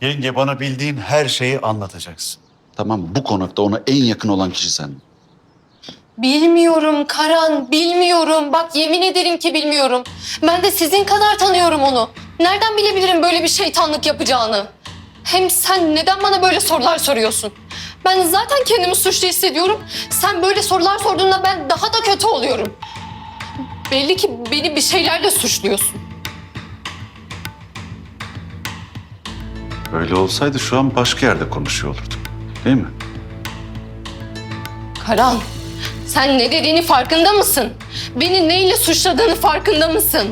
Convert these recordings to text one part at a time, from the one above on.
Yenge bana bildiğin her şeyi anlatacaksın. Tamam mı? Bu konakta ona en yakın olan kişi sen. Bilmiyorum Karan, bilmiyorum. Bak yemin ederim ki bilmiyorum. Ben de sizin kadar tanıyorum onu. Nereden bilebilirim böyle bir şeytanlık yapacağını? Hem sen neden bana böyle sorular soruyorsun? Ben zaten kendimi suçlu hissediyorum. Sen böyle sorular sorduğunda ben daha da kötü oluyorum. Belli ki beni bir şeylerle suçluyorsun. Öyle olsaydı şu an başka yerde konuşuyor olurduk. Değil mi? Karan, sen ne dediğini farkında mısın? Beni neyle suçladığını farkında mısın?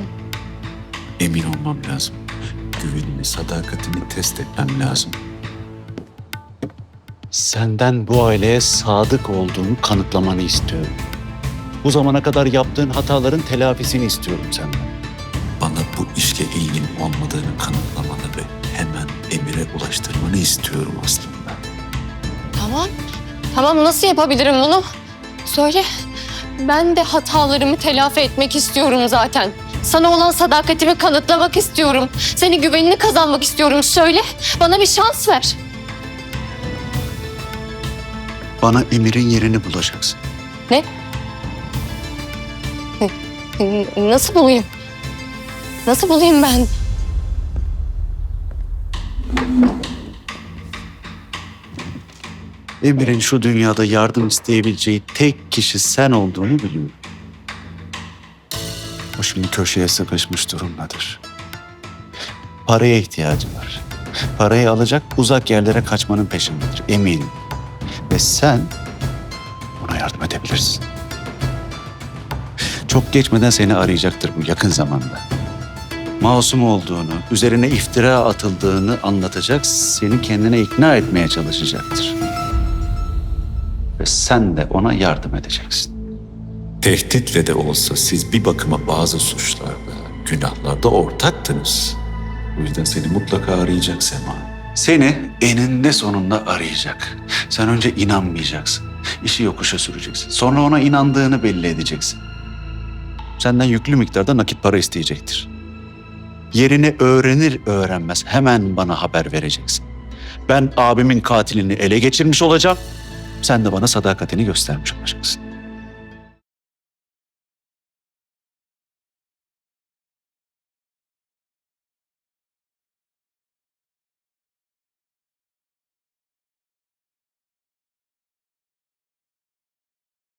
Emin olmam lazım. Güvenimi, sadakatimi test etmem lazım. Senden bu aileye sadık olduğunu kanıtlamanı istiyorum. Bu zamana kadar yaptığın hataların telafisini istiyorum senden. Bana bu işle ilgin olmadığını hemen Emir'e ulaştırmanı istiyorum aslında. Tamam. Tamam nasıl yapabilirim bunu? Söyle. Ben de hatalarımı telafi etmek istiyorum zaten. Sana olan sadakatimi kanıtlamak istiyorum. Seni güvenini kazanmak istiyorum. Söyle. Bana bir şans ver. Bana Emir'in yerini bulacaksın. Ne? Nasıl bulayım? Nasıl bulayım ben? Emir'in şu dünyada yardım isteyebileceği tek kişi sen olduğunu biliyorum. O şimdi köşeye sıkışmış durumdadır. Paraya ihtiyacı var. Parayı alacak uzak yerlere kaçmanın peşindedir eminim. Ve sen ona yardım edebilirsin. Çok geçmeden seni arayacaktır bu yakın zamanda. Masum olduğunu, üzerine iftira atıldığını anlatacak, seni kendine ikna etmeye çalışacaktır. Ve sen de ona yardım edeceksin. Tehditle de olsa siz bir bakıma bazı suçlarda, günahlarda ortaktınız. O yüzden seni mutlaka arayacak Sema. Seni eninde sonunda arayacak. Sen önce inanmayacaksın. İşi yokuşa süreceksin. Sonra ona inandığını belli edeceksin. Senden yüklü miktarda nakit para isteyecektir. Yerini öğrenir öğrenmez hemen bana haber vereceksin. Ben abimin katilini ele geçirmiş olacağım. Sen de bana sadakatini göstermiş olacaksın.